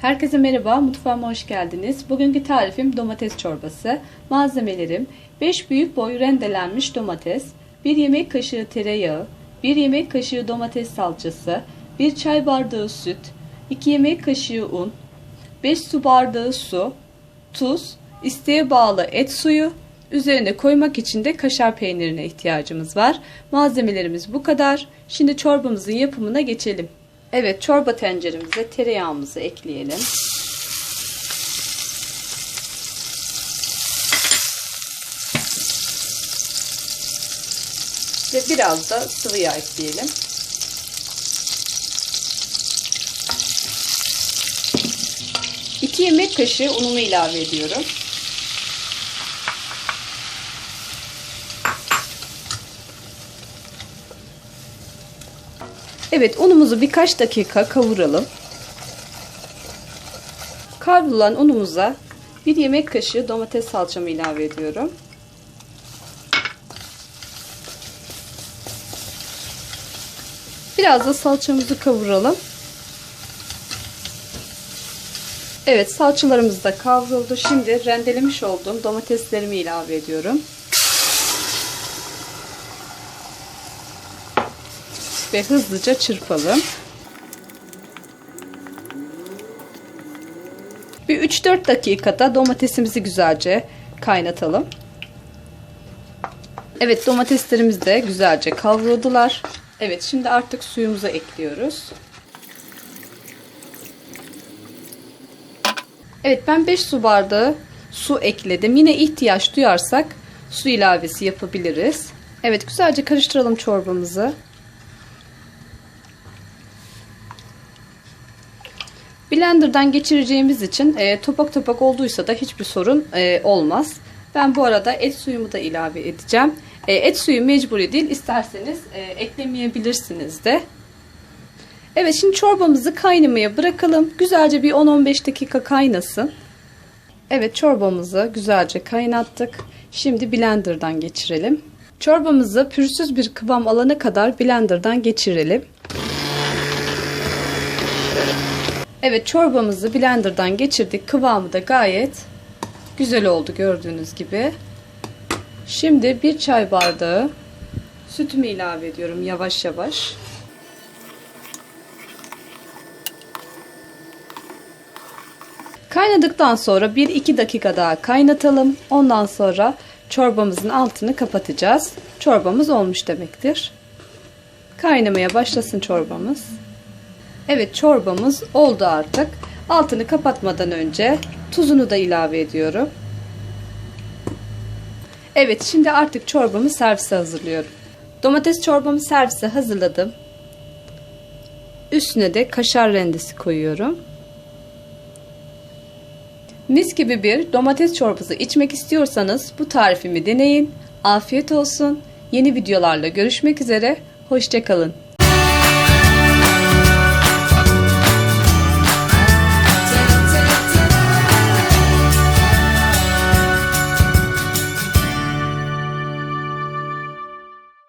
Herkese merhaba, mutfağıma hoş geldiniz. Bugünkü tarifim domates çorbası. Malzemelerim 5 büyük boy rendelenmiş domates, 1 yemek kaşığı tereyağı, 1 yemek kaşığı domates salçası, 1 çay bardağı süt, 2 yemek kaşığı un, 5 su bardağı su, tuz, isteğe bağlı et suyu, üzerine koymak için de kaşar peynirine ihtiyacımız var. Malzemelerimiz bu kadar. Şimdi çorbamızın yapımına geçelim. Evet çorba tenceremize tereyağımızı ekleyelim. Ve biraz da sıvı yağ ekleyelim. İki yemek kaşığı unumu ilave ediyorum. Evet unumuzu birkaç dakika kavuralım. Kavrulan unumuza bir yemek kaşığı domates salçamı ilave ediyorum. Biraz da salçamızı kavuralım. Evet salçalarımız da kavruldu. Şimdi rendelemiş olduğum domateslerimi ilave ediyorum. Ve hızlıca çırpalım. Bir 3-4 dakikada domatesimizi güzelce kaynatalım. Evet domateslerimiz de güzelce kavruldular. Evet şimdi artık suyumuzu ekliyoruz. Evet ben 5 su bardağı su ekledim. Yine ihtiyaç duyarsak su ilavesi yapabiliriz. Evet güzelce karıştıralım çorbamızı. Blender'dan geçireceğimiz için e, topak topak olduysa da hiçbir sorun e, olmaz. Ben bu arada et suyumu da ilave edeceğim. E, et suyu mecburi değil. İsterseniz e, eklemeyebilirsiniz de. Evet şimdi çorbamızı kaynamaya bırakalım. Güzelce bir 10-15 dakika kaynasın. Evet çorbamızı güzelce kaynattık. Şimdi blenderdan geçirelim. Çorbamızı pürsüz bir kıvam alana kadar blenderdan geçirelim. Evet çorbamızı blenderdan geçirdik. Kıvamı da gayet güzel oldu gördüğünüz gibi. Şimdi bir çay bardağı sütümü ilave ediyorum yavaş yavaş. Kaynadıktan sonra 1-2 dakika daha kaynatalım. Ondan sonra çorbamızın altını kapatacağız. Çorbamız olmuş demektir. Kaynamaya başlasın çorbamız. Evet çorbamız oldu artık. Altını kapatmadan önce tuzunu da ilave ediyorum. Evet şimdi artık çorbamı servise hazırlıyorum. Domates çorbamı servise hazırladım. Üstüne de kaşar rendesi koyuyorum. Mis gibi bir domates çorbası içmek istiyorsanız bu tarifimi deneyin. Afiyet olsun. Yeni videolarla görüşmek üzere. Hoşçakalın.